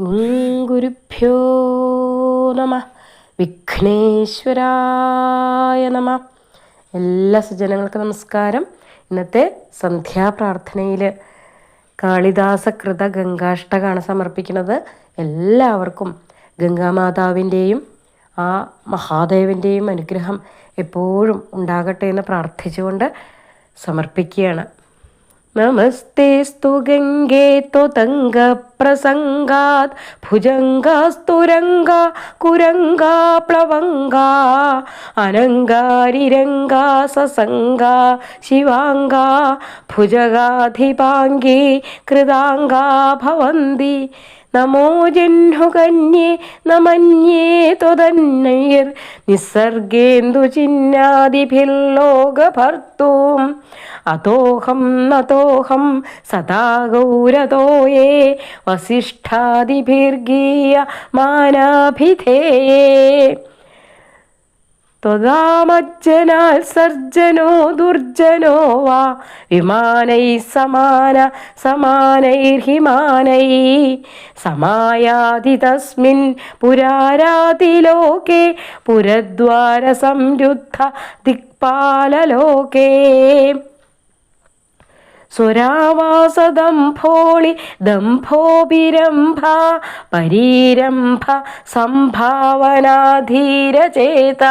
ഗുരുഭ്യോ നമ. വിഘ്നേശ്വരായ നമ. എല്ലാ സുജനങ്ങൾക്കും നമസ്കാരം. ഇന്നത്തെ സന്ധ്യാപ്രാർത്ഥനയിൽ കാളിദാസകൃത ഗംഗാഷ്ടകാണ് സമർപ്പിക്കുന്നത്. എല്ലാവർക്കും ഗംഗാമാതാവിന്റെയും ആ മഹാദേവന്റെയും അനുഗ്രഹം എപ്പോഴും ഉണ്ടാകട്ടെ എന്ന് പ്രാർത്ഥിച്ചുകൊണ്ട് സമർപ്പിക്കുകയാണ്. നമസ്തേസ്തു ഗംഗേ ത്വതംഗ പ്രസംഗാത് ഭുജംഗാസ്തുരംഗ കുരംഗാ പ്ലവംഗ അനങ്കാരിരംഗ സസംഗ ശിവാംഗ ഭുജഗാധിപാംഗി കൃതാംഗാ ഭവന്തി നമോ ജഹ്നുകന്യേ നമന്യേ ത്വതന്നൈർ നിസ്സർഗേന്ദു ചിന്നാദിഭിർലോകഭർത്തൂം അതോഹം നതോഹം സദാ ഗൗരതോയേ വസിഷ്ഠാദിഭിർഗീയ മാനാഭിധേയേ. ത്വതാമജ്ജനാൽ സർജനോ ദുർജനോ വാ. വിമാനൈ സമാന സമാനൈർഹിമാനൈ സമായാതി തസ്മിൻ പുരാരാതിലോകെ പുരദ്വാര സംരുദ്ധ ദിക്പാലലോകേ. സ്വരാവാസദംഭോളി ദംഭോഭിരംഭ പരീരംഭ സംഭാവനാധീരചേത.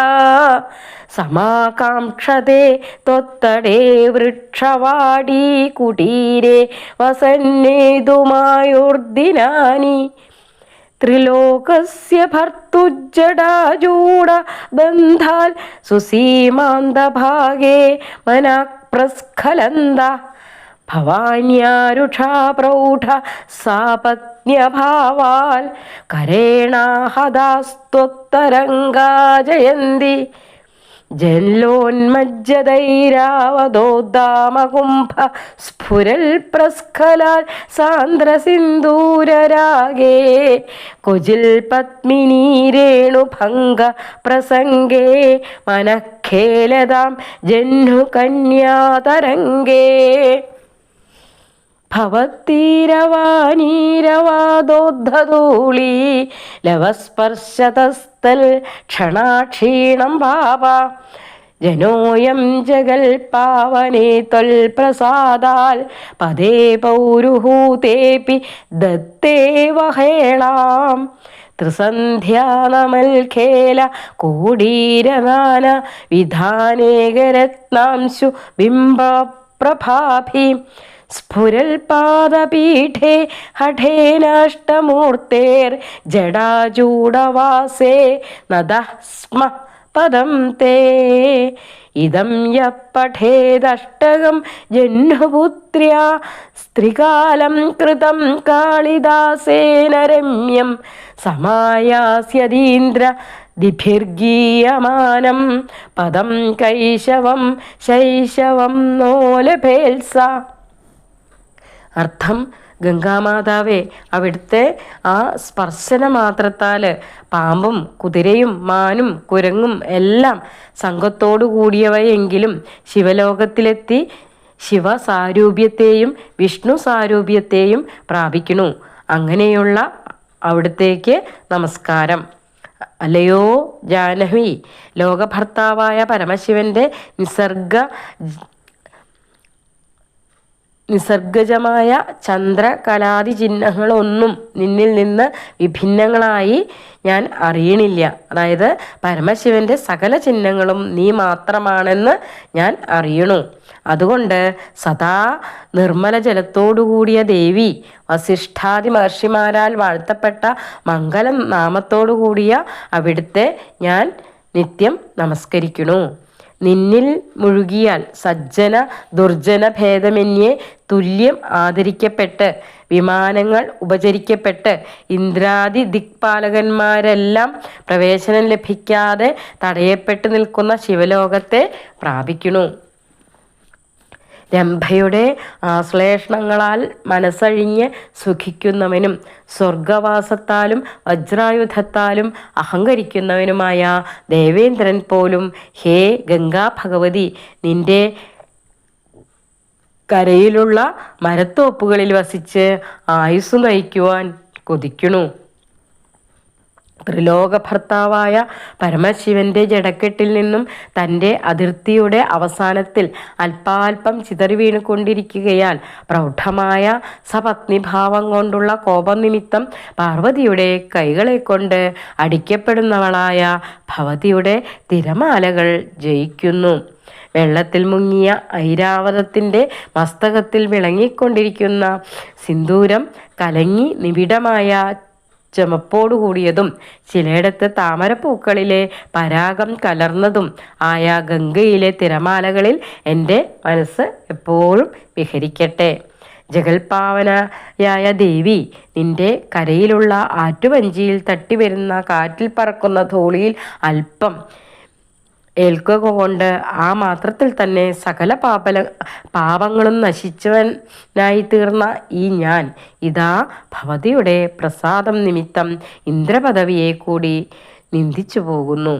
സമാകാംക്ഷതേ ത്വത്തടേ വൃക്ഷവാടീ കുടീരേ വസന്നേതുമായുർദിനാനി. ത്രിലോകസ്യ ഭർത്തുജടാജൂട ബന്ധാൽ സുസീമാന്തഭാഗേ മനഃപ്രസ്ഖലന്ത. ഭവാന്യാരുഷാ പ്രൗഢ സാപത്ന്യഭാവാൽ കരേണാഹദാസ്ത്വത്തരംഗാജയന്തി. ജല്ലോന്മജ്ജതൈരാവതോദ്ദാമകുംഭ സ്ഫുരൽ പ്രസ്ഖലാൽ സാന്ദ്രസിന്ദൂരരാഗേ. കുജിൽ പത്മിനീരേണുഭംഗ പ്രസംഗേ മനഃഖേലതാം ജഹ്നുകന്യാതരംഗേ ഭവത്തീരവാനീരവാദോദ്ധൂളി ലവസ്പർശതസ്തൽ ക്ഷണാക്ഷീണം പാപ ജനോയം ജഗൽ പാവനേ ത്വൽപ്രസാദാൽ പദേ പൗരുഹൂതേപി ദത്തേവഹേളാം ത്രിസന്ധ്യാനമൽഖേല കോടീരനാന വിധാനേകരത്നാംശു ബിംബപ്രഭാഭി സ്ഫുരൽപാദപീഠേ ഹഠേനാഷ്ടമൂർത്തേർ ജടാചൂടവാസേ നദഃ സ്മ പദം തേ. ഇതം യ പഠേദഷ്ടകം ജഹ്നുപുത്ര്യാ സ്ത്രീകാലം കൃതം കാളിദാസേന രമ്യം സമായാസ്യതീന്ദ്ര ദിഭിർഗീയമാനം പദം കൈശവം ശൈശവം നോലഭേത്സ അർത്ഥം ഗംഗാമാതാവേ അവിടുത്തെ ആ സ്പർശന മാത്രത്താൽ പാമ്പും കുതിരയും മാനും കുരങ്ങും എല്ലാം സംഘത്തോടു കൂടിയവയെങ്കിലും ശിവലോകത്തിലെത്തി ശിവസാരൂപ്യത്തെയും വിഷ്ണു സാരൂപ്യത്തെയും പ്രാപിക്കുന്നു. അങ്ങനെയുള്ള അവിടത്തേക്ക് നമസ്കാരം. അല്ലയോ? ജാനഹി ലോകഭർത്താവായ പരമശിവന്റെ നിസർഗ നിസർഗജമായ ചന്ദ്രകലാതി ചിഹ്നങ്ങളൊന്നും നിന്നിൽ നിന്ന് വിഭിന്നങ്ങളായി ഞാൻ അറിയണില്ല. അതായത് പരമശിവന്റെ സകല ചിഹ്നങ്ങളും നീ മാത്രമാണെന്ന് ഞാൻ അറിയണു. അതുകൊണ്ട് സദാ നിർമ്മല ജലത്തോടുകൂടിയ ദേവി വസിഷ്ഠാദി മഹർഷിമാരാൽ വാഴ്ത്തപ്പെട്ട മംഗലം നാമത്തോടുകൂടിയ അവിടുത്തെ ഞാൻ നിത്യം നമസ്കരിക്കണു നിന്നിൽ മുഴുകിയാൽ സജ്ജന ദുർജന ഭേദമന്യേ തുല്യം ആദരിക്കപ്പെട്ട് വിമാനങ്ങൾ ഉപചരിക്കപ്പെട്ട് ഇന്ദ്രാദി ദിക്പാലകന്മാരെല്ലാം പ്രവേശനം ലഭിക്കാതെ തടയപ്പെട്ടു നിൽക്കുന്ന ശിവലോകത്തെ പ്രാപിക്കണു രംഭയുടെ ആശ്ലേഷണങ്ങളാൽ മനസ്സഴിഞ്ഞ് സുഖിക്കുന്നവനും സ്വർഗവാസത്താലും വജ്രായുധത്താലും അഹങ്കരിക്കുന്നവനുമായ ദേവേന്ദ്രൻ പോലും ഹേ ഗംഗാ ഭഗവതി നിന്റെ കരയിലുള്ള മരത്തോപ്പുകളിൽ വസിച്ച് ആയുസ് നയിക്കുവാൻ കൊതിക്കണു. ത്രിലോകഭർത്താവായ പരമശിവന്റെ ജടക്കെട്ടിൽ നിന്നും തന്റെ അതിർത്തിയുടെ അവസാനത്തിൽ അല്പാൽപം ചിതറി വീണുകൊണ്ടിരിക്കുകയാൽ പ്രൗഢമായ സപത്നിഭാവം കൊണ്ടുള്ള കോപനിമിത്തം പാർവതിയുടെ കൈകളെ കൊണ്ട് അടിക്കപ്പെടുന്നവളായ ഭവതിയുടെ തിരമാലകൾ ജയിക്കുന്നു. വെള്ളത്തിൽ മുങ്ങിയ ഐരാവതത്തിന്റെ മസ്തകത്തിൽ വിളങ്ങിക്കൊണ്ടിരിക്കുന്ന സിന്ദൂരം കലങ്ങി നിബിഡമായ ചുമപ്പോടുകൂടിയതും ചിലയിടത്ത് താമരപ്പൂക്കളിലെ പരാഗം കലർന്നതും ആയ ഗംഗയിലെ തിരമാലകളിൽ എന്റെ മനസ്സ് എപ്പോഴും വിഹരിക്കട്ടെ. ജഗൽപാവനയായ ദേവി നിന്റെ കരയിലുള്ള ആറ്റുവഞ്ചിയിൽ തട്ടിവരുന്ന കാറ്റിൽ പറക്കുന്ന ധൂളിയിൽ അല്പം ഏൽക്കുക കൊണ്ട് ആ മാത്രത്തിൽ തന്നെ സകല പാപല പാപങ്ങളും നശിച്ചവനായി തീർന്ന ഈ ഞാൻ ഇതാ ഭവതിയുടെ പ്രസാദം നിമിത്തം ഇന്ദ്രപദവിയെ കൂടി നിന്ദിച്ചു പോകുന്നു.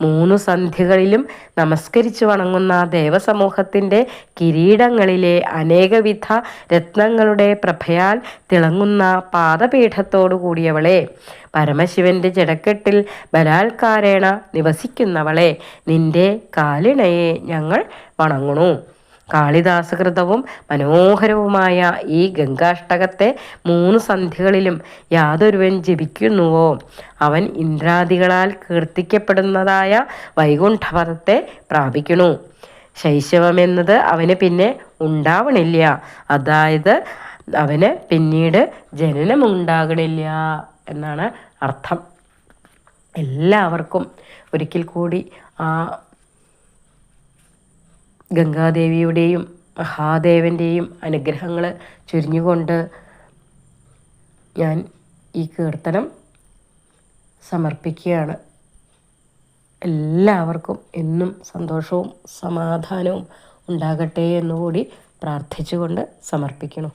മൂന്ന് സന്ധ്യകളിലും നമസ്കരിച്ചു വണങ്ങുന്ന ദേവസമൂഹത്തിന്റെ കിരീടങ്ങളിലെ അനേകവിധ രത്നങ്ങളുടെ പ്രഭയാൽ തിളങ്ങുന്ന പാദപീഠത്തോടു കൂടിയവളെ പരമശിവന്റെ ജടക്കെട്ടിൽ ബലാത്കാരേണ നിവസിക്കുന്നവളെ നിന്റെ കാലിണയെ ഞങ്ങൾ വണങ്ങുന്നു കാളിദാസകൃതവും മനോഹരവുമായ ഈ ഗംഗാഷ്ടകത്തെ മൂന്ന് സന്ധ്യകളിലും യാതൊരുവൻ ജപിക്കുന്നുവോ? അവൻ ഇന്ദ്രാദികളാൽ കീർത്തിക്കപ്പെടുന്നതായ വൈകുണ്ഠപദത്തെ പ്രാപിക്കുന്നു. ശൈശവമെന്നത് അവന് പിന്നെ ഉണ്ടാവണില്ല. അതായത് അവന് പിന്നീട് ജനനമുണ്ടാകണില്ല എന്നാണ് അർത്ഥം. എല്ലാവർക്കും ഒരിക്കൽ കൂടി ആ ഗംഗാദേവിയുടെയും മഹാദേവന്റെയും അനുഗ്രഹങ്ങൾ ചൊരിഞ്ഞുകൊണ്ട് ഞാൻ ഈ കീർത്തനം സമർപ്പിക്കുകയാണ്. എല്ലാവർക്കും എന്നും സന്തോഷവും സമാധാനവും ഉണ്ടാകട്ടെ എന്നുകൂടി പ്രാർത്ഥിച്ചുകൊണ്ട് സമർപ്പിക്കണം